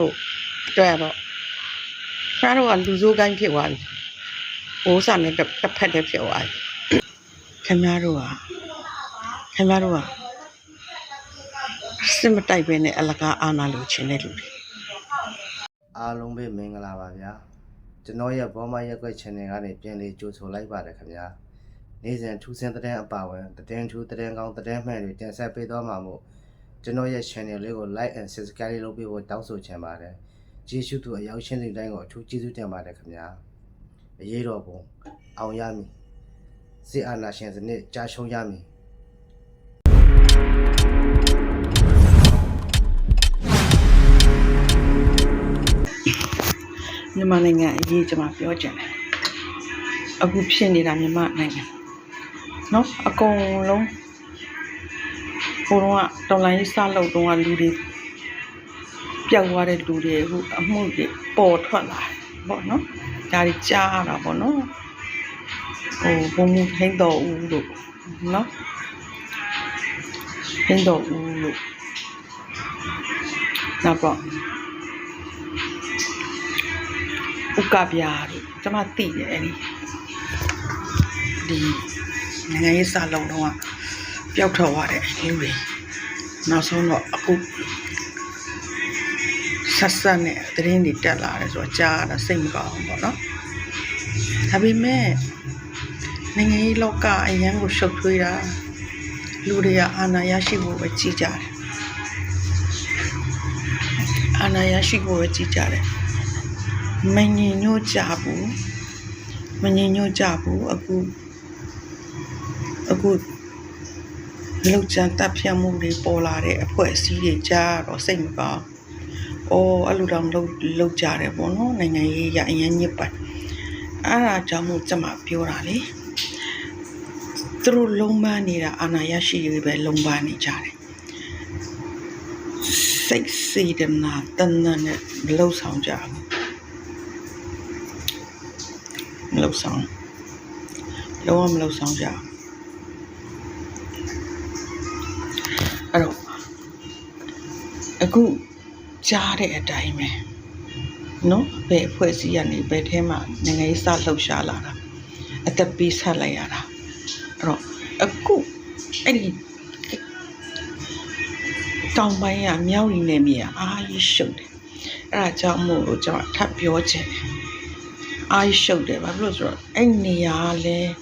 အတွက်တော့ခါတော့ကလူစိုးကိုင်းဖြစ်သွားပြီ။အိုးစာနဲ့တစ်တစ်ဖက်တည်းဖြစ်သွားပြီ။ခင်ဗျားတို့ကခင်ဗျားတို့ကစစ်မတိုက်ပဲနဲ့အလကားအာနာလို့ချင်းတဲ့လူတွေအားလုံးပဲမင်္ဂလာပါဗျာကျွန်တော်ရဲ့ဘောမရက်ွက် channel ကနေပြန်လေးကြိုဆိုလိုက်ပါတယ်ခင်ဗျာနေ့စဉ်ထူးဆန်းတဲ့တဲ့အပါဝင်တဲ့ထူးတဲ့ကောင်းတဲ့မှန်တွေတင်ဆက်ပေးသွားမှာမို့ ကျွန်တော်ရဲ့ channel လေးကို like and subscribe လုပ်ပေးဖို့တောင်းဆိုချင်ပါတယ်ကျေးဇူးတူအရောက်ရှင်းတဲ့တိုင်းကိုအထူးကျေးဇူးတင်ပါတယ်ခင်ဗျာအရေးတော်ပုံအောင်ရမည်စစ်အာဏာရှင်စနစ်ကြာရှုံးရမည်မြန်မာနိုင်ငံအရေးကျွန်မပြောချင်တယ်အခုဖြစ်နေတာမြန်မာနိုင်ငံနော်အကုန်လုံး ဟိုတော့ကတော်လိုင်းစလုပ်တော့ကလူတွေပျောက်သွားတဲ့လူတွေအခုအမှုတွေပေါ်ထွက်လာတယ်ပေါ့နော်ဒါတွေကြားရတာပေါ့နော်ဟိုဘုံမှုထိန်တော်ဦးလို့နော်ထိန်တော်ဦးလို့နောက်တော့ဥကပြားတို့ကျမသိတယ်အဲ့ဒီဒီနိုင်ငံရေးစာလုံးတော့ ပျောက်ထွက်သွားတဲ့လူတွေနောက်ဆုံးတော့အခုဆက်ဆက်နဲ့သတင်းတွေတက်လာတယ်ဆိုတော့ကြားရတာစိတ်မကောင်းဘူးပေါ့နော်ဒါပေမဲ့နိုင်ငံရေးလောကအရန်ကိုရှုပ်ထွေးတာလူတွေကအာဏာရရှိဖို့ပဲကြည်ကြတယ်အာဏာရရှိဖို့ပဲကြည်ကြတယ်မငင်ညို့ကြဘူးမငင်ညို့ကြဘူးအခုအခု လောက်ချန်တပ်ဖြတ်မှုတွေပေါ်လာတဲ့အဖွဲ့အစည်းတွေကြားတော့စိတ်မကောင်း။အော်အဲ့လိုတောင်လောက်လောက်ကြတယ်ပေါ့နော်နိုင်ငံရေးရအရင်ညစ်ပတ်။အဲ့ဒါကြောင့်မို့ကျွန်မပြောတာလေ။သူတို့လုံးပန်းနေတာအာနာရရှိရေးပဲလုံးပန်းနေကြတယ်။စိတ်စေတနာတန်တန်နဲ့မလှုပ်ဆောင်ကြဘူး။မလုပ်ဆောင်လုံးဝမလုပ်ဆောင်ကြဘူး အဲ့တော့အခုကြားတဲ့အတိုင်းပဲနော်ဘယ်အဖွဲ့အစည်းကနေဘယ်ထဲမှာနိုင်ငံရေးစလှုပ်ရှားလာတာအသက်ပေးဆက်လိုက်ရတာအဲ့တော့အခုအဲ့ဒီတောင်ပိုင်းကမြောက်ရီနယ်မြေကအားကြီးရှုပ်တယ်အဲ့ဒါကြောင့်မို့လို့ကျွန်တော်ထပ်ပြောချင်တယ်အားကြီးရှုပ်တယ်ဘာဖြစ်လို့ဆိုတော့အဲ့နေရာကလည်း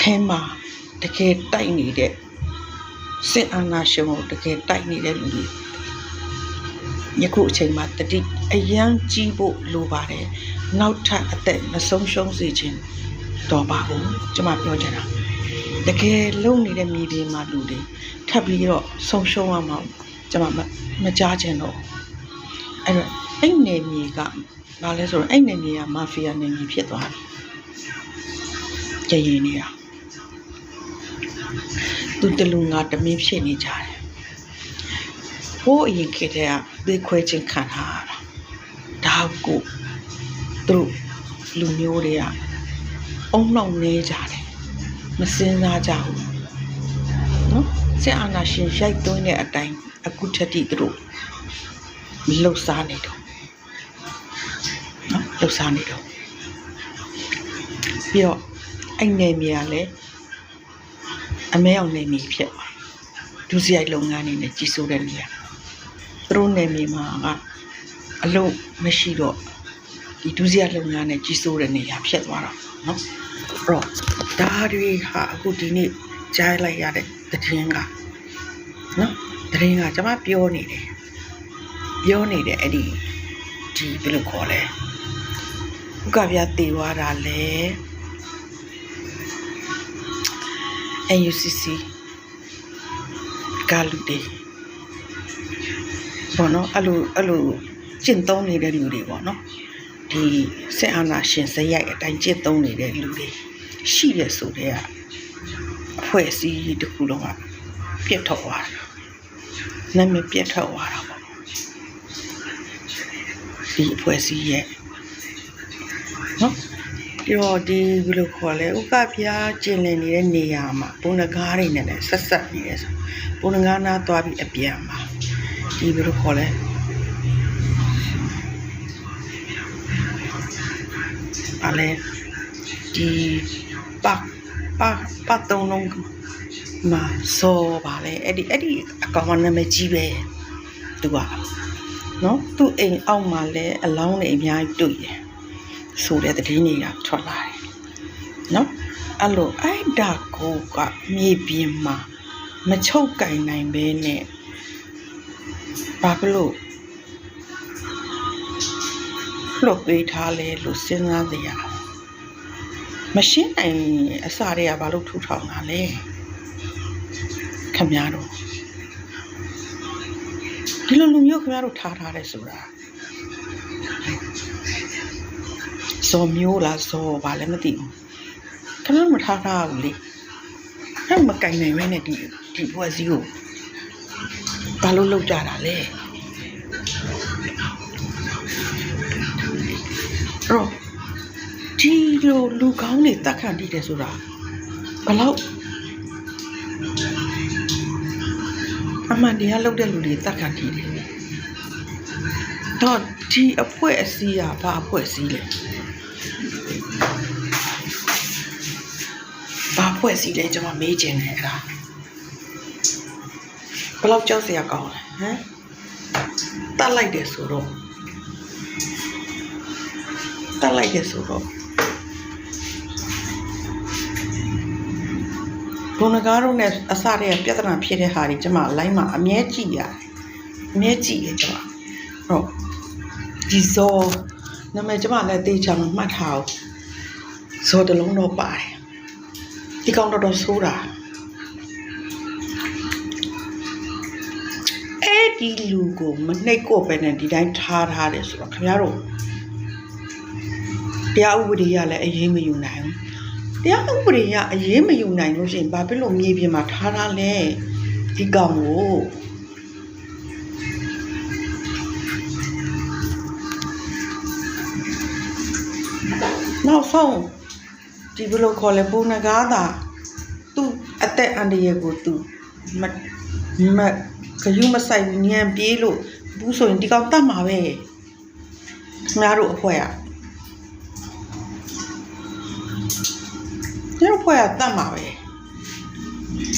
ထဲမှာ တကယ်တိုက်နေတဲ့စစ်အာဏာရှင်ကိုတကယ်တိုက်နေတဲ့လူတွေယခုအချိန်မှာတတိအယံကြီးဖို့လိုပါတယ်နောက်ထပ်အသက်မဆုံးရှုံးစေခြင်းတော့ပါဘူးကျွန်မပြောချင်တာတကယ်လုံနေတဲ့မြေပြင်မှာလူတွေထပ်ပြီးတော့ဆုံးရှုံးရမှာကျွန်မမမကြားချင်တော့ဘူးအဲ့တော့အဲ့နယ်မြေကဘာလဲဆိုတော့အဲ့နယ်မြေကမာဖီးယားနယ်မြေဖြစ်သွားတယ်ကြည်ရင်နေတာ သူတလူငါတမင်းဖြစ်နေကြတယ်ဟိုးအရင်ခေတ်တည်းကသေခွဲခြင်းခံထားရတာဒါကိုသူတို့လူမျိုးတွေကအုံနှောင်နေကြတယ်မစင်စားကြဘူးနော်စစ်အာဏာရှင်ရိုက်သွင်းတဲ့အတိုင်းအခုထက်ထိသူတို့လှုပ်ရှားနေတော့နော်လှုပ်ရှားနေတော့ပြီးတော့အဲ့နယ်မြေကလည်း အမဲအောင်နယ်မြေဖြစ်သွားဒုစရိုက်လုပ်ငန်းနေနဲ့ကြီးစိုးတဲ့နေရာသူတို့နယ်မြေမှာကအလုပ်မရှိတော့ဒီဒုစရိုက်လုပ်ငန်းနဲ့ကြီးစိုးတဲ့နေရာဖြစ်သွားတော့နော်အဲ့တော့ဒါတွေဟာအခုဒီနေ့ကြားလိုက်ရတဲ့သတင်းကနော်သတင်းကကျွန်မပြောနေတယ်ပြောနေတဲ့အဲ့ဒီဒီဘယ်လိုခေါ်လဲဥကပြတေသွားတာလဲ NUCC ကလူတွေဘောနော်အဲ့လိုအဲ့လိုကျင့်သုံးနေတဲ့လူတွေပေါ့နော်ဒီစစ်အာဏာရှင်စရိုက်အတိုင်းကျင့်သုံးနေတဲ့လူတွေရှိရဆိုတဲ့ကအဖွဲ့အစည်းတစ်ခုလုံးကပြတ်ထွက်သွားတာနာမည်ပြတ်ထွက်သွားတာပေါ့ဒီအဖွဲ့အစည်းရဲ့နော် ပြီးတော့ဒီဘယ်လိုခေါ်လဲဥကပြားကျင်လည်နေတဲ့နေရာမှာဘုံငကားတွေနဲ့လည်းဆက်ဆက်နေတယ်ဆိုဘုံငကားနာသွားပြီးအပြန်မှာဒီဘယ်လိုခေါ်လဲအလဲဒီပတ်ပတ်ပတ်တုံးလုံးမှာစောပါလေအဲ့ဒီအဲ့ဒီအကောင်မနာမည်ကြီးပဲသူကနော်သူ့အိမ်အောက်မှာလဲအလောင်းတွေအများကြီးတွေ့ရ ဆိုတဲ့သတင်းတွေကထွက်လာတယ်နော်အဲ့လိုအဲ့ဒါကိုကမြေပြင်မှာမချုပ်ကင်နိုင်ဘဲနဲ့ဘာဖြစ်လို့လှုပ်ပေးထားလဲလို့စဉ်းစားကြရအောင်မရှင်းနိုင်အစတွေကဘာလို့ထူထောင်တာလဲခမများတော့ဒီလိုလူမျိုးခမများတို့ထားထားတယ်ဆိုတာ ဇော်မျိုးလားဇော်ဘာလဲမသိဘူးခမများမထားထားဘူးလေအဲ့မကင်နိုင်မဲနဲ့ဒီဒီဘွယ်စည်းကိုဘာလို့လောက်ကြတာလဲအဲ့တော့ဒီလိုလူကောင်းတွေတက်ခံတည်တယ်ဆိုတာဘလောက်အမှန်တရားလုပ်တဲ့လူတွေတက်ခံတည်တယ်တော့ဒီအဖွဲ့အစည်းကဘာအဖွဲ့အစည်းလဲ ဖွဲ့အစည်းလဲကျွန်မမေးချင်တယ်အဲ့ဒါဘယ်လောက်ကြောက်စရာကောင်းလဲဟမ်တတ်လိုက်တယ်ဆိုတော့တတ်လိုက်တယ်ဆိုတော့ဘုံငကားတို့နဲ့အစတည်းကပြဿနာဖြစ်တဲ့ဟာတွေကျွန်မလိုင်းမှာအမြဲကြည့်ရတယ်အမြဲကြည့်ရကျွန်မဟုတ်ဒီဇော်နာမည်ကျွန်မလည်းတေချာမှမှတ်ထားအောင်ဇော်တစ်လုံးတော့ပါတယ် ဒီကောင်တော်တော်ဆိုးတာအဲ့ဒီလူကိုမနှိပ်ကိုပဲနဲ့ဒီတိုင်းထားထားတယ်ဆိုတော့ခင်ဗျားတို့တရားဥပဒေရလည်းအရေးမယူနိုင်ဘူးတရားဥပဒေရအရေးမယူနိုင်လို့ရှိရင်ဘာဖြစ်လို့မြေပြင်မှာထားထားလဲဒီကောင်ကိုနောက်ဆုံး ဒီဘယ်လိုခေါ်လဲပုံနဂါးတာသူ့အသက်အန္တရာယ်ကိုသူမမခယူမဆိုင်ဘူးညံပြေးလို့ဘူးဆိုရင်ဒီကောင်တတ်မှာပဲခင်ဗျားတို့အဖွဲอ่ะကျတော့ဖွဲ့ကတတ်မှာပဲ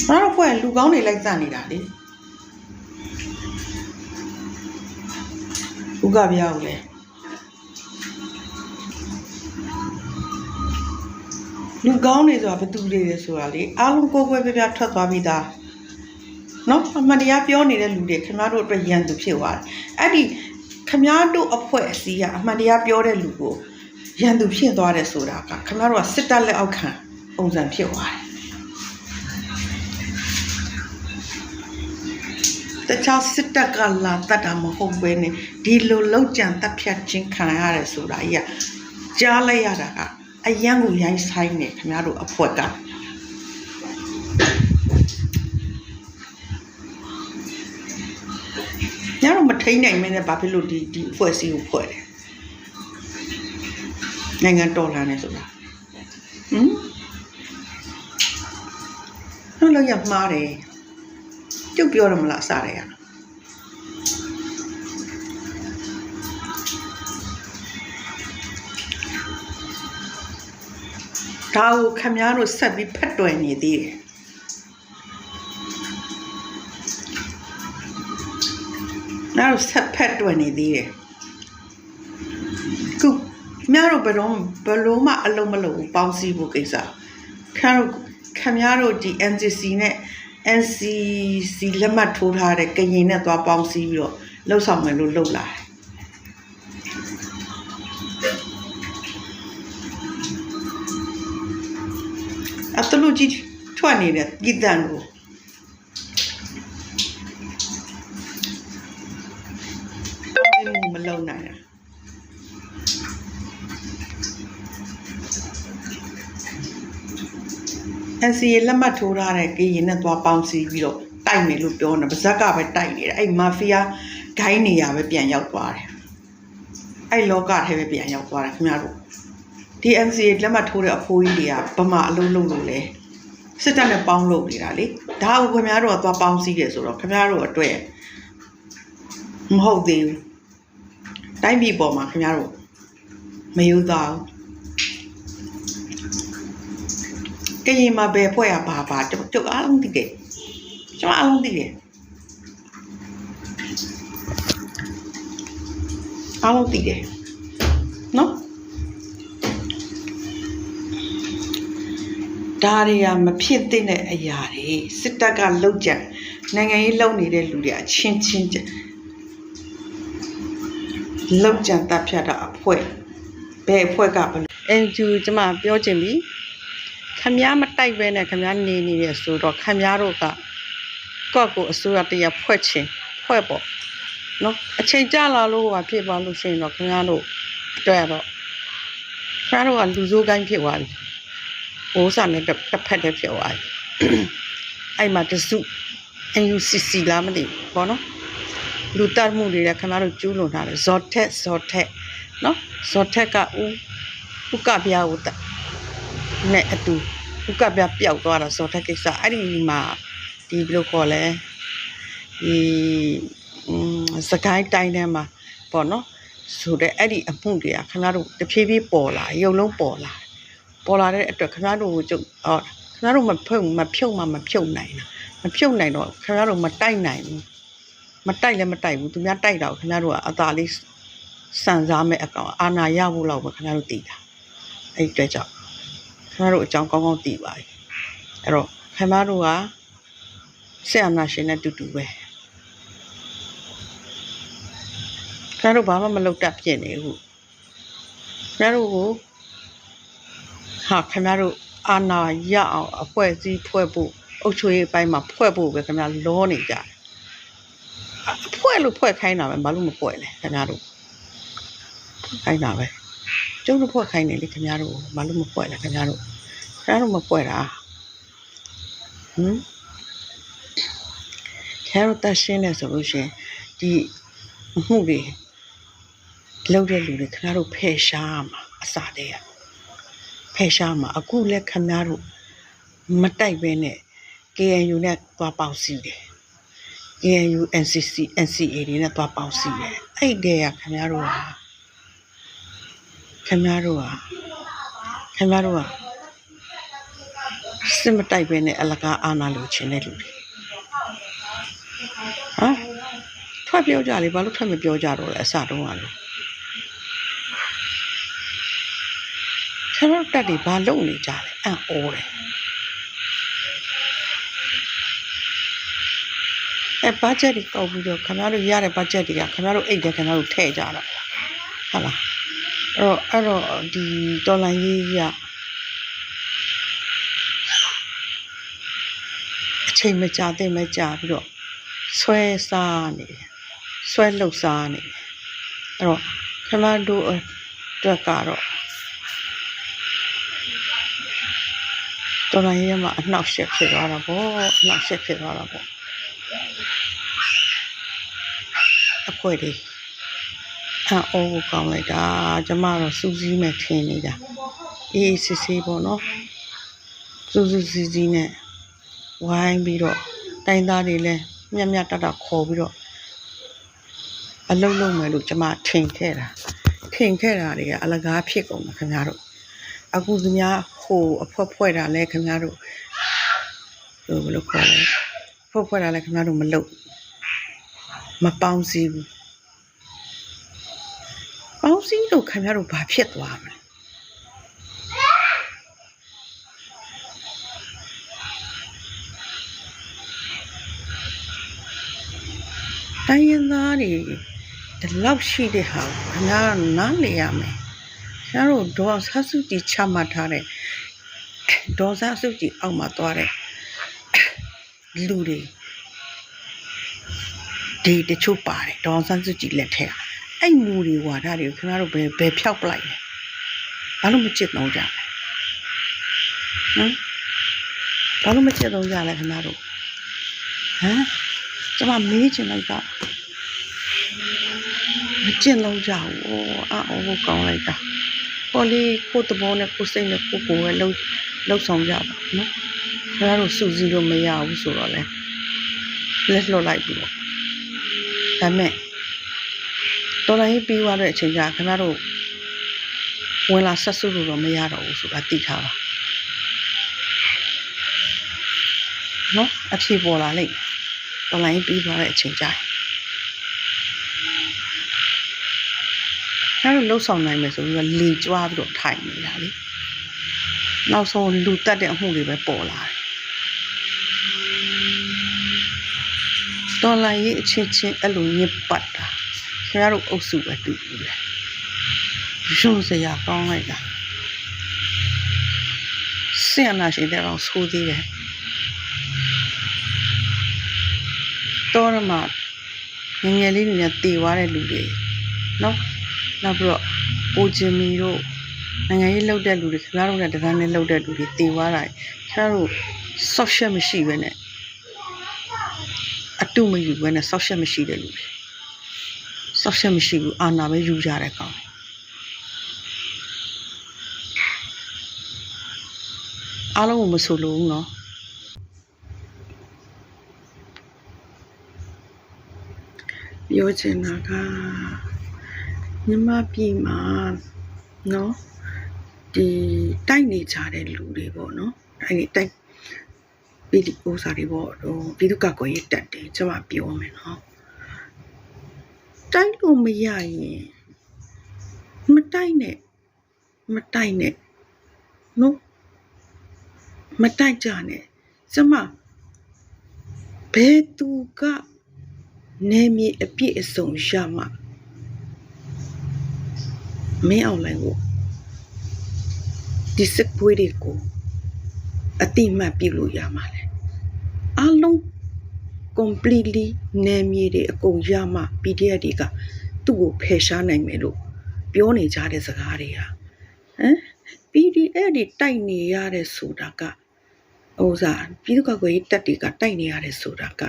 ငါတို့ဖွဲ့ကလူကောင်းတွေလိုက်တတ်နေတာလေဥကပြားကိုလေ လူကောင်းတွေဆိုတာဘယ်သူတွေလဲဆိုတာလေအားလုံးကိုယ်ကွယ်ပြပြထွက်သွားပြီးသားနော်အမှန်တရားပြောနေတဲ့လူတွေခင်ဗျားတို့အတွက်ရန်သူဖြစ်သွားတယ်အဲ့ဒီခင်ဗျားတို့အဖွဲ့အစည်းကအမှန်တရားပြောတဲ့လူကိုရန်သူဖြစ်သွားတယ်ဆိုတာကခင်ဗျားတို့ကစစ်တပ်လက်အောက်ခံပုံစံဖြစ်သွားတယ်တခြားစစ်တပ်ကလာတတ်တာမဟုတ်ပဲနဲ့ဒီလိုလောက်ကြံတပ်ဖြတ်ခြင်းခံရတယ်ဆိုတာကြီးကကြားလိုက်ရတာက အယံကိုရိုင်းဆိုင်နေခင်ဗျားတို့အဖွက်ကညတော့မထိန်နိုင်မင်းနဲ့ဘာဖြစ်လို့ဒီဒီအဖွဲ့အစည်းကိုဖွဲ့တယ်နိုင်ငံတော်လာနေဆိုတာဟမ်ဟုတ်လို့ရမှားတယ်ကျုပ်ပြောရမလားအစားတယ် ဒါကိုခမည်းတော်ဆက်ပြီးဖက်တွယ်နေသေးတယ်နောက်ဆက်ဖက်တွယ်နေသေးတယ်ခုမြားတို့ဘယ်တော့ဘယ်လို့မှအလုံးမလုံးဘူးပေါင်းစည်းဖို့ကိစ္စခါတို့ခမည်းတော်ဒီ NCC နဲ့ NCC လက်မှတ်ထိုးထားတဲ့ကရင်နဲ့သွားပေါင်းစည်းပြီးတော့လှုပ်ဆောင်မယ်လို့လှုပ်လာတယ် အတလူကြီးထွက်နေတဲ့ပြည်တန်ကိုမလုံနိုင်တာ NCA လက်မှတ်ထိုးထားတဲ့ကရင်နဲ့သွားပေါင်းစည်းပြီးတော့တိုက်မယ်လို့ပြောနေပါဇက်ကပဲတိုက်နေတာအဲ့မာဖီးယားဂိုင်းနေရပဲပြန်ရောက်သွားတယ်အဲ့လောကထဲပဲပြန်ရောက်သွားတယ်ခင်ဗျားတို့ ဒီ NCA လက်မှတ်ထိုးတဲ့အဖိုးကြီးတွေကဗမာအလုံးလုံးလို့လဲစစ်တပ်နဲ့ပေါင်းလုပ်နေတာလေဒါကိုခင်ဗျားတို့ကသွားပေါင်းစည်းတယ်ဆိုတော့ခင်ဗျားတို့အတွက်မဟုတ်သေးဘူးတိုင်းပြည်ပေါ်မှာခင်ဗျားတို့မယူသားဘူးကရင်မှာဘယ်ဖွဲ့ရပါပါကျုပ်ကျုပ်အားလုံးသိတယ်ကျွန်မအားလုံးသိတယ်အားလုံးသိတယ်နော် ဒါတွေကမဖြစ်သင့်တဲ့အရာတွေစစ်တပ်ကလှုပ်ကြံနိုင်ငံရေးလှုပ်နေတဲ့လူတွေအချင်းချင်းကြလှုပ်ကြံတပ်ဖြတ်တာအဖွဲ့ဘယ်အဖွဲ့ကဘယ်လိုအန်ဂျူကျမပြောချင်ပြီခမည်းမတိုက်ပဲနဲ့ခမည်းနေနေရဆိုတော့ခမည်းတို့ကကော့ကိုအစိုးရတရားဖွဲ့ချင်ဖွဲ့ပေါ့နော်အချိန်ကြာလာလို့ဟိုဖြစ်သွားလို့ရှိရင်တော့ခမည်းတို့အတွက်တော့ခမည်းတို့ကလူစိုးကိုင်းဖြစ်သွားပြီ ဟိုးစာနဲ့တစ်တစ်ဖက်တည်းဖြစ်သွားပြီအဲ့မှာတစု NUCC လားမသိဘူးဘောနော်လူတတ်မှုတွေလည်းခင်ဗျားတို့ကျူးလွန်ထားတယ်ဇော်ထက်ဇော်ထက်နော်ဇော်ထက်ကဦးဥကပြားဦးတနဲ့အတူဥကပြားပျောက်သွားတာဇော်ထက်ကိစ္စအဲ့ဒီမှာဒီဘယ်လိုခေါ်လဲဒီอืมစကိုင်းတိုင်းထဲမှာပေါ့နော်ဆိုတဲ့အဲ့ဒီအမှုတွေကခင်ဗျားတို့တဖြည်းဖြည်းပေါ်လာရုပ်လုံးပေါ်လာ ပေါ်လာတဲ့အတွက်ခင်ဗျားတို့ကိုကျုပ်အော်ခင်ဗျားတို့မဖုံမဖြုတ်မှမဖြုတ်နိုင်တာမဖြုတ်နိုင်တော့ခင်ဗျားတို့မတိုက်နိုင်ဘူးမတိုက်လည်းမတိုက်ဘူးသူများတိုက်တော့ခင်ဗျားတို့ကအသာလေးစံစားမဲ့အကောင်အာနာရဖို့လောက်ပဲခင်ဗျားတို့တည်တာအဲ့ဒီအတွက်ကြောင့်ခင်ဗျားတို့အကြောင်းကောင်းကောင်းတည်ပါပြီအဲ့တော့ခင်ဗျားတို့ကဆက်အနာရှင်နဲ့တူတူပဲခင်ဗျားတို့ဘာမှမလုပ်တတ်ဖြစ်နေဘူးခင်ဗျားတို့ကို ဟာခင်ဗျားတို့အာနာရအောင်အဖွဲ့အစည်းဖွဲ့ဖို့အုပ်ချုပ်ရေးအပိုင်းမှာဖွဲ့ဖို့ပဲခင်ဗျားလောနေကြတယ်အဖွဲ့လို့ဖွဲ့ခိုင်းတာပဲဘာလို့မဖွဲ့လဲခင်ဗျားတို့ခိုင်းတာပဲကျုပ်တို့ဖွဲ့ခိုင်းနေလေခင်ဗျားတို့ဘာလို့မဖွဲ့လဲခင်ဗျားတို့ခင်ဗျားတို့မဖွဲ့တာဟမ်ခင်ဗျားတို့တက်ရှင်းနေဆိုလို့ရှိရင်ဒီအမှုတွေလောက်တဲ့လူတွေခင်ဗျားတို့ဖယ်ရှားမှာအစားတည်းရဖ ယ်ရှားမှာအခုလက်ခမားတို့မတိုက်ပဲနဲ့ KNU နဲ့သွားပေါင်းစီတယ် KNU NCC NCA တွေနဲ့သွားပေါင်းစီတယ်အဲ့ဒီကခမားတို့ဟာခမားတို့ဟာခမားတို့ဟာစစ်မတိုက်ပဲနဲ့အလကားအာနာလို့ခြင်းတဲ့လူတွေဟာထွက်ပြောကြလေဘာလို့ထွက်မပြောကြတော့လဲအစတုန်းကလို့ ဆရာတို့တက်တွေဘာလုပ်နေကြလဲအံ့ဩတယ်အဲဘတ်ဂျက်တွေကောက်ပြီးတော့ခင်ဗျားတို့ရတဲ့ဘတ်ဂျက်တွေကခင်ဗျားတို့အိတ်တယ်ခင်ဗျားတို့ထည့်ကြတာဟုတ်လားအဲ့တော့အဲ့တော့ဒီတော်လိုင်းကြီးရအချိန်မကြာတဲ့မကြာပြီးတော့ဆွဲစားနေတယ်ဆွဲလှုပ်စားနေတယ်အဲ့တော့ခင်ဗျားတို့အတွက်ကတော့ တော်လိုင်းရဲမှာအနှောက်အယှက်ဖြစ်သွားတာပေါ့အနှောက်အယှက်ဖြစ်သွားတာပေါ့အဖွဲလေးအံ့ဩကိုကောင်းလိုက်တာကျမတော့စူးစီးမဲ့ထင်နေတာအေးအေးဆေးဆေးပေါ့နော်စူးစူးစီးစီးနဲ့ဝိုင်းပြီးတော့တိုင်းသားတွေလည်းမြတ်မြတ်တတ်တတ်ခေါ်ပြီးတော့အလုံးလုံးမယ်လို့ကျမထင်ခဲ့တာထင်ခဲ့တာတွေကအလကားဖြစ်ကုန်မှာခင်ဗျားတို့ အခုသူများဟိုအဖွဲဖွဲ့တာလဲခင်ဗျားတို့ဟိုဘယ်လိုခေါ်လဲဖွဲ့ဖွဲ့တာလဲခင်ဗျားတို့မလုပ်မပေါင်းစည်းဘူးပေါင်းစည်းလို့ခင်ဗျားတို့ဘာဖြစ်သွားမလဲတိုင်းရင်းသားတွေဒီလောက်ရှိတဲ့ဟာကိုခင်ဗျားတို့နားလေရမယ် ကျန်တို့ဒေါ်ဆာစုကြည်ချမှတ်ထားတဲ့ဒေါ်ဆာစုကြည်အောက်မှာသွားတဲ့လူတွေဒီတချို့ပါတယ်ဒေါ်ဆာစုကြည်လက်ထက်အဲ့မူတွေဝါဒတွေကိုခင်ဗျားတို့ဘယ်ဘယ်ဖြောက်ပလိုက်လဲဘာလို့မချစ်တော့ကြလဲဟမ်ဘာလို့မချစ်တော့ကြလဲခင်ဗျားတို့ဟမ်ကျွန်မမေးချင်လိုက်တာမချစ်တော့ကြဘူးအော်အော်ကိုကောင်းလိုက်တာ ပေါ်လေးကိုယ့်တဘောနဲ့ကိုယ်စိတ်နဲ့ကိုယ်ကိုယ်ပဲလှုပ်လှုပ်ဆောင်ကြတာနော်။ဒါကတော့စူစီလို့မရဘူးဆိုတော့လေလက်လွတ်လိုက်ပြီးတော့ဒါမဲ့တော်လိုင်းပြီးသွားတဲ့အချိန်ကျခင်ဗျားတို့ဝင်လာဆက်စုလို့တော့မရတော့ဘူးဆိုတာသိထားပါနော်အဖြေပေါ်လာလိမ့်မယ်တော်လိုင်းပြီးသွားတဲ့အချိန်ကျရင် ခင်ဗျားတို့လှုပ်ဆောင်နိုင်မယ်ဆိုပြီးတော့လေကြွားပြီးတော့ထိုင်နေတာလေနောက်ဆုံးလူတက်တဲ့အမှုတွေပဲပေါ်လာတယ်တော်လိုင်းရေးအချင်းချင်းအဲ့လိုညစ်ပတ်တာခင်ဗျားတို့အုပ်စုပဲတူဘူးလေရုံစရာကောင်းလိုက်တာဆင်အနာရှင်တဲ့ကောင်ဆိုးသေးတယ်တော်ရမှာငယ်ငယ်လေးတွေနဲ့တည်သွားတဲ့လူတွေနော် နောက်ပြီးတော့ကိုဂျင်မီတို့နိုင်ငံရေးလှုပ်တဲ့လူတွေခင်ဗျားတို့နဲ့တန်းနဲ့လှုပ်တဲ့လူတွေတည်သွားတာခင်ဗျားတို့ soft share မရှိဘဲနဲ့အတုမယူဘဲနဲ့ soft share မရှိတဲ့လူတွေ soft share မရှိဘူးအာနာပဲယူကြတဲ့ကောင်အားလုံးကိုမဆိုလို့ဘူးနော်ပြောချင်တာက မြမပြည်မှာနော်ဒီတိုက်နေကြတဲ့လူတွေပေါ့နော်တိုက်နေတိုက်ပြည်သူဥစားတွေပေါ့ဟိုပြည်သူ့ကကွယ်ရေးတက်တယ်ကျွန်မပြောမယ်နော်တိုက်လို့မရရင်မတိုက်နဲ့မတိုက်နဲ့နော်မတိုက်ကြနဲ့ကျွန်မဘယ်သူကနေမြေအပြည့်အစုံရမှ မင်းအောင်လိုင်းကိုဒီစစ်ပွဲတွေကိုအတိမတ်ပြုလို့ရမှာလဲအလုံး completely နေမြေတွေအကုန်ရမှ PDF တွေကသူ့ကိုဖယ်ရှားနိုင်မယ်လို့ပြောနေကြတဲ့စကားတွေဟာဟမ် PDF တွေတိုက်နေရတဲ့ဆိုတာကဟိုစားပြည်သူ့ကောက်ွယ်ရေးတပ်တွေကတိုက်နေရတယ်ဆိုတာက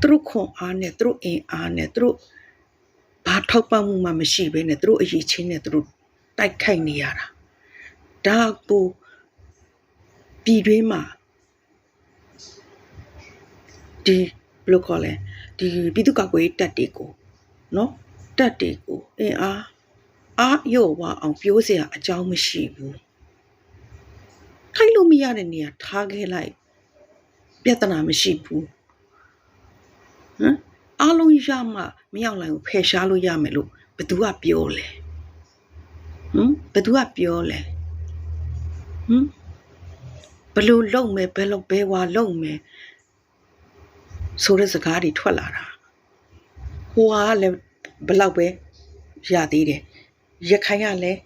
သူတို့ခွန်အားနဲ့သူတို့အင်အားနဲ့သူတို့ ဘာထောက်ပံ့မှုမှမရှိဘဲနဲ့သူတို့အရေးချင်းနဲ့သူတို့တိုက်ခိုက်နေရတာဒါကိုပြည်တွင်းမှာဒီဘယ်လိုခေါ်လဲဒီပြည်သူ့ကောက်ွယ်ရေးတပ်တွေကိုနော်တပ်တွေကိုအင်အားအားရော့ဝအောင်ပြောเสียအကြောင်းမရှိဘူးခိုင်းလို့မရတဲ့နေရာထားခဲ့လိုက်ပြဿနာမရှိဘူးဟမ်အားလုံးရမှ မရောက်လိုက်ကိုဖယ်ရှားလို့ရမယ်လို့ဘသူကပြောလဲဟမ်ဘသူကပြောလဲဟမ်ဘလို့လုံမယ်ဘယ်လိုဘဲဝါလုံမယ်ဆိုတဲ့စကားတွေထွက်လာတာဟိုကလည်းဘလောက်ပဲရသေးတယ်ရခိုင်ကလည်း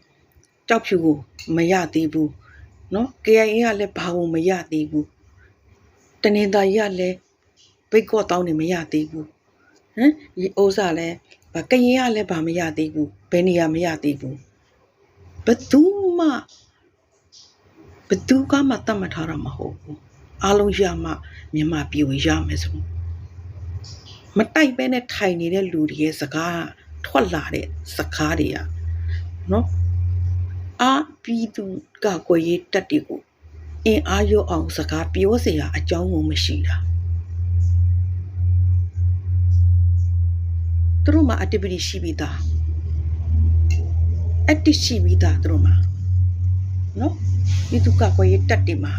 ကြောက်ဖြူကိုမရသေးဘူးနော် KIA ကလည်းဘာကိုမရသေးဘူးတနင်္သာရီကလည်းဘိတ်ကော့တောင်းနေမရသေးဘူး ဟမ်ဒီဥစ္စာလည်းဗကရင်ကလည်းဘာမရသေးဘူးဘယ်နေရာမရသေးဘူးဘသူမှဘသူကမှတတ်မှတ်ထားတာမဟုတ်ဘူးအားလုံးရမှမြန်မာပြည်ဝင်ရမယ်ဆိုမတိုက်ပဲနဲ့ထိုင်နေတဲ့လူတွေရဲ့စကားထွက်လာတဲ့စကားတွေကနော်အာပြည်သူကကိုယ်ရေးတက်တွေကိုအင်အားရောအောင်စကားပြောเสียအကြောင်းကိုမရှိတာ သူတို့မှာ activity ရှိပြီးသား active ရှိပြီးသားသူတို့မှာနော်ပြည်သူကကိုယ်ရေးတက်တွေမှာ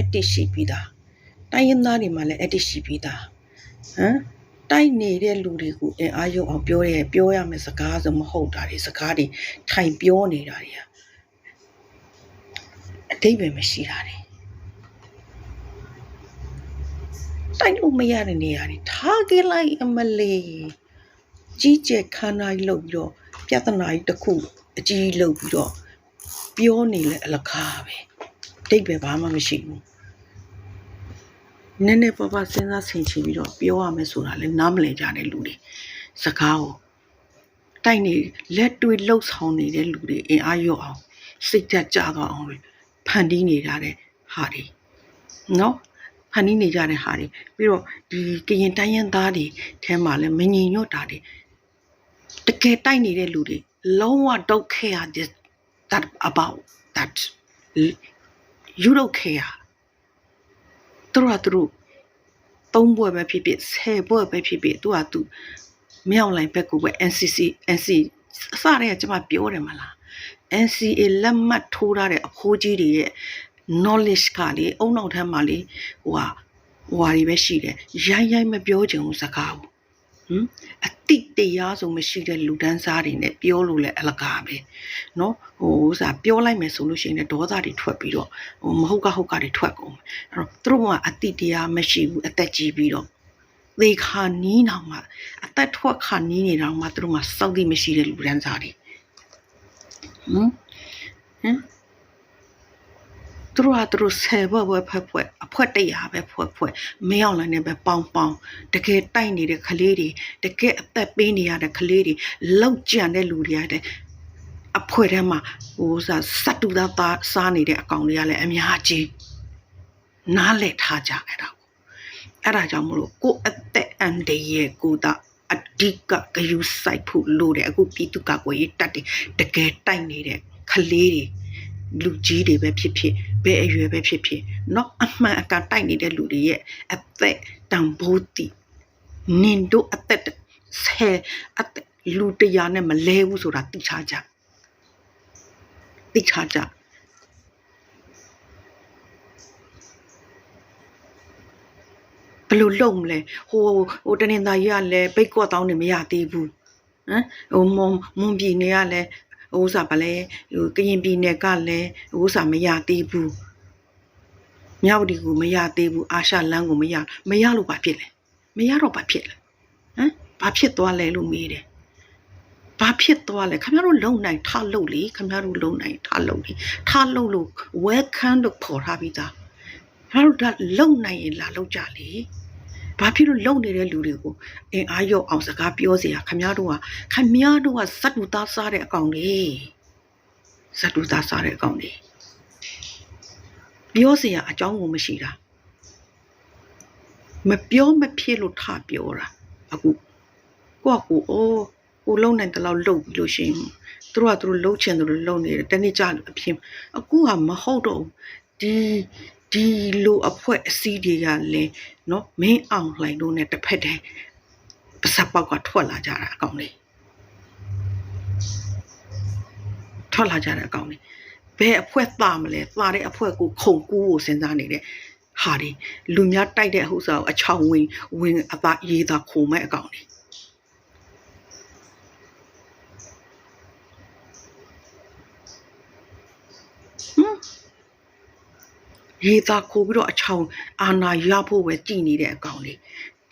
active ရှိပြီးသားတိုင်းရင်းသားတွေမှာလည်း active ရှိပြီးသားဟမ်တိုက်နေတဲ့လူတွေကိုအင်အားရုံအောင်ပြောရဲပြောရမယ်စကားဆိုမဟုတ်တာတွေစကားတွေထိုင်ပြောနေတာတွေဟာအတိတ်ပဲမရှိတာတွေတိုက်လို့မရတဲ့နေရာတွေထားခဲ့လိုက်အမလေး ကြီးကျယ်ခမ်းနားကြီးလုပ်ပြီးတော့ပြဿနာကြီးတစ်ခုအကြီးလုပ်ပြီးတော့ပြောနေလဲအလကားပဲအတိတ်ပဲဘာမှမရှိဘူးနည်းနည်းပါးပါးစဉ်းစားဆင်ခြင်ပြီးတော့ပြောရမယ်ဆိုတာလဲနားမလည်ကြတဲ့လူတွေစကားကိုတိုက်နေလက်တွေ့လှုပ်ဆောင်နေတဲ့လူတွေအင်အားရော့အောင်စိတ်ဓာတ်ကြသွားအောင်ဖန်တီးနေကြတဲ့ဟာတွေနော်ဖန်တီးနေကြတဲ့ဟာတွေပြီးတော့ဒီကရင်တိုင်းရင်းသားတွေထဲမှာလဲမငြိမ်ညွတ်တာတွေ တကယ်တိုက်နေတဲ့လူတွေလုံးဝ don't care this that about that you don't care သူတို့ကသူတို့သုံးဘွယ်ပဲဖြစ်ဖြစ်ဆယ်ဘွယ်ပဲဖြစ်ဖြစ်သူကသူမြောက်လိုင်းဘက်ကပဲ NCC NC အစတည်းကကျွန်မပြောတယ်မလား NCA လက်မှတ်ထိုးထားတဲ့အဖိုးကြီးတွေရဲ့ knowledge ကလေအုံနောက်ထမ်းမှာလေဟိုဟာဟိုဟာတွေပဲရှိတယ်ရိုင်းရိုင်းမပြောချင်ဘူးစကားဘူး ဟမ်အတိတ်တရားဆိုမရှိတဲ့လူတန်းစားတွေနဲ့ပြောလို့လည်းအလကားပဲเนาะဟိုဥစားပြောလိုက်မယ်ဆိုလို့ရှိရင်လည်းဒေါသတွေထွက်ပြီးတော့ဟိုမဟုတ်ကဟုတ်ကတွေထွက်ကုန်အဲ့တော့သူတို့ကအတိတ်တရားမရှိဘူးအသက်ကြီးပြီးတော့သေခါနီးနောင်မှာအသက်ထွက်ခါနီးနေတော့မှသူတို့မှစောက်တိမရှိတဲ့လူတန်းစားတွေဟမ်ဟမ် သူတို့ကသူတို့ဆယ်ဘွက်ဘွက်ဖက်ဖက်အဖွက်တရာပဲဖွက်ဖွက်မင်းအောင်လည်းနဲ့ပဲပေါင်းပေါင်းတကယ်တိုက်နေတဲ့ကလေးတွေတကယ်အသက်ပေးနေရတဲ့ကလေးတွေလောက်ကြံတဲ့လူတွေရတဲ့အဖွက်ထဲမှာဟိုစားစတ်တူသားသားစားနေတဲ့အကောင်တွေကလည်းအများကြီးနားလည်ထားကြအဲ့ဒါကိုအဲ့ဒါကြောင့်မလို့ကိုယ့်အသက်အန္တရာယ်ကိုသာအဓိကဂယုစိုက်ဖို့လိုတယ်အခုပြည်သူ့ကာကွယ်ရေးတပ်တွေတကယ်တိုက်နေတဲ့ကလေးတွေ လူကြီးတွေပဲဖြစ်ဖြစ်ဘယ်အရွယ်ပဲဖြစ်ဖြစ်เนาะအမှန်အကန်တိုက်နေတဲ့လူတွေရဲ့အသက်တန်ဖိုးတည်နင်တို့အသက်ဆယ်အသက်လူတရားနဲ့မလဲဘူးဆိုတာသိချကြသိချကြဘယ်လိုလုပ်မလဲဟိုဟိုတနင်္သာရီကလည်းပိတ်ကော့တောင်းနေမရသေးဘူးဟမ်ဟိုမွန်မွန်ပြည်နယ်ကလည်းဟို ဥစားဗလဲဟိုကရင်ပြည်နယ်ကလည်းဟိုဥစားမရသေးဘူးမြောက်ဒီကိုမရသေးဘူးအာရှလမ်းကိုမရမရလို့ဘာဖြစ်လဲမရတော့ဘာဖြစ်လဲဟမ်ဘာဖြစ်သွားလဲလို့မေးတယ်ဘာဖြစ်သွားလဲခင်ဗျားတို့လုံနိုင်ထလုံလေခင်ဗျားတို့လုံနိုင်ထလုံလေထလုံလို့ welcome လို့ခေါ်ထားပြီးသားခင်ဗျားတို့ဒါလုံနိုင်ရင်လာလုံကြလေ ဘာဖြစ်လို့လုံနေတဲ့လူတွေကိုအင်အားရော့အောင်စကားပြောเสียခင်ဗျားတို့ကခင်ဗျားတို့ကဇတ်တူသားစားတဲ့အကောင်တွေဇတ်တူသားစားတဲ့အကောင်တွေပြောเสียအကြောင်းကိုမရှိတာမပြောမဖြစ်လို့ထပြောတာအခုကိုကကိုအိုးကိုလုံနိုင်တဲ့လောက်လုံပြီးလို့ရှိရင်သူတို့ကသူတို့လုံချင်တယ်လို့လုံနေတယ်တနေ့ကျလို့အဖြစ်အခုကမဟုတ်တော့ဘူးဒီ ဒီလိုအဖွဲ့အစည်းတွေကလည်းနော်မင်းအောင်လှိုင်တို့ ਨੇ တစ်ဖက်တည်းပစပ်ပေါက်ကထွက်လာကြတာအကောင်လေးထွက်လာကြတာအကောင်လေးဘယ်အဖွဲ့သားမလဲသားတဲ့အဖွဲ့ကိုခုံကူးကိုစဉ်းစားနေတဲ့ဟာဒီလူများတိုက်တဲ့ဟုတ်စားကိုအချောင်ဝင်ဝင်အပါရေးတာခုံမဲ့အကောင်လေး ရေသာခိုးပြီးတော့အချောင်အာနာရဖို့ပဲကြည်နေတဲ့အကောင်လေး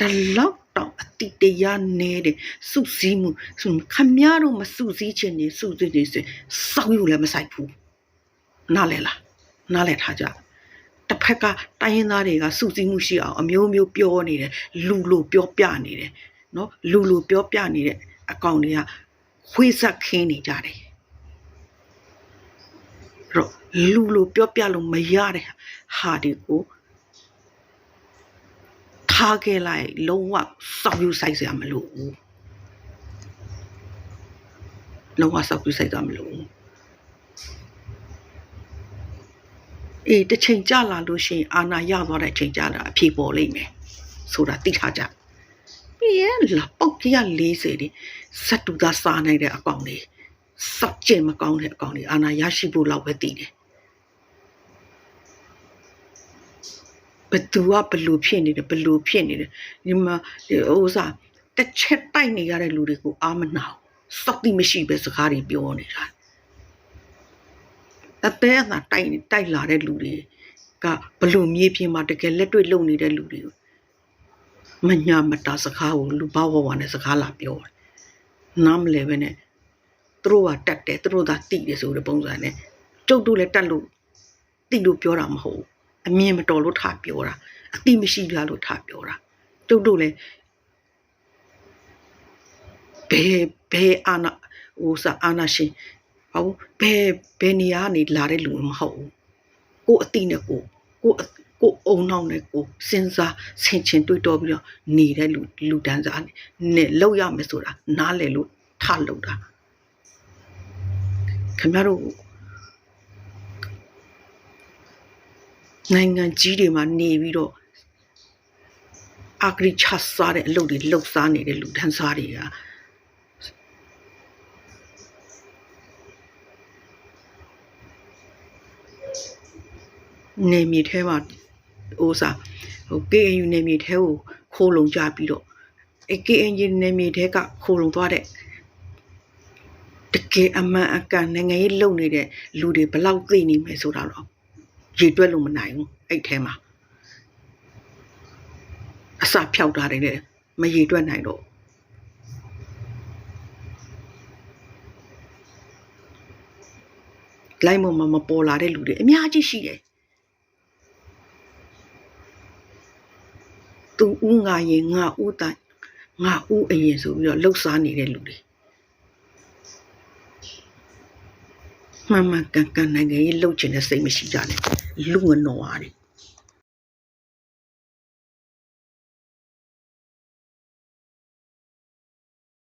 ဒါလောက်တော့အတိတရားနဲတယ်စုစည်းမှုစုခမရတော့မစုစည်းခြင်းနေစုစည်းနေစစောက်ယူလည်းမဆိုင်ဘူးနားလဲလားနားလဲထားကြတစ်ဖက်ကတိုင်းရင်းသားတွေကစုစည်းမှုရှိအောင်အမျိုးမျိုးပြောနေတယ်လူလိုပြောပြနေတယ်နော်လူလိုပြောပြနေတဲ့အကောင်တွေကခွေးဆက်ခင်းနေကြတယ်အဲ့တော့ လူလိုပြောပြလို့မရတဲ့ဟာတွေကိုထားခဲ့လိုက်လုံးဝစောက်ယူဆိုင်စရာမလိုဘူးလုံးဝစောက်ယူဆိုင်စရာမလိုဘူးအေးတစ်ချိန်ကြာလာလို့ရှိရင်အာနာရသွားတဲ့အချိန်ကြာလာအဖြေပေါ်လိမ့်မယ်ဆိုတာသိထားကြပြီးရင်လာပုတ်ကြီး40ဒီစက်တူသားစားနိုင်တဲ့အကောင်လေးစောက်ကျင်မကောင်းတဲ့အကောင်လေးအာနာရရှိဖို့လောက်ပဲတည်တယ် ဘသူကဘလူဖြစ်နေတယ်ဘလူဖြစ်နေတယ်ဒီမှာဒီဥစားတစ်ချက်တိုက်နေရတဲ့လူတွေကိုအာမနာစောက်တိမရှိပဲစကားတွေပြောနေတာအသေးအသာတိုက်နေတိုက်လာတဲ့လူတွေကဘလူမြေပြင်မှာတကယ်လက်တွေ့လုံနေတဲ့လူတွေကိုမညာမတာစကားကိုလူဘဝဝနဲ့စကားလာပြောတယ်နားမလဲပဲနဲ့သူတို့ကတတ်တယ်သူတို့သာတိတယ်ဆိုတဲ့ပုံစံနဲ့ကျုပ်တို့လည်းတတ်လို့တိလို့ပြောတာမဟုတ်ဘူး အမြင်မတော်လို့ထပြောတာအတိမရှိကြလို့ထပြောတာကျုပ်တို့လည်းဘယ်ဘယ်အာနာဟိုစာအာနာရှင်ဟုတ်ဘယ်ဘယ်နေရာကနေလာတဲ့လူမဟုတ်ဘူးကိုအတိနဲ့ကိုကိုကိုအုံနောက်နဲ့ကိုစဉ်းစားဆင်ခြင်တွေးတောပြီးတော့နေတဲ့လူလူတန်းစားနဲ့လောက်ရမယ်ဆိုတာနားလည်လို့ထလောက်တာခင်ဗျားတို့ နိုင်ငံကြီးတွေမှာနေပြီးတော့အာဂရိချစားတဲ့အလုပ်တွေလှုပ်စားနေတဲ့လူတန်းစားတွေကနေမြေထဲမှာဟိုစားဟို KNU နေမြေထဲကိုခိုးလုံကြပြီးတော့အဲ KNU နေမြေထဲကခိုးလုံသွားတဲ့တကယ်အမှန်အကန်နိုင်ငံရေးလုပ်နေတဲ့လူတွေဘယ်လောက်သိနေမယ်ဆိုတာတော့ ရေတွက်လို့မနိုင်ဘူးအဲ့ထဲမှာအစာဖြောက်ထားတယ်တဲ့မရေတွက်နိုင်တော့လိုင်းမမမပေါ်လာတဲ့လူတွေအများကြီးရှိတယ်သူဦးငါရင်ငါဦးတိုင်ငါဦးအရင်ဆိုပြီးတော့လှုပ်ရှားနေတဲ့လူတွေ မှန်မှန်ကန်ကန်နိုင်ငံရေးလှုပ်ချင်တဲ့စိတ်မရှိကြနဲ့လူငနော်အားတွေ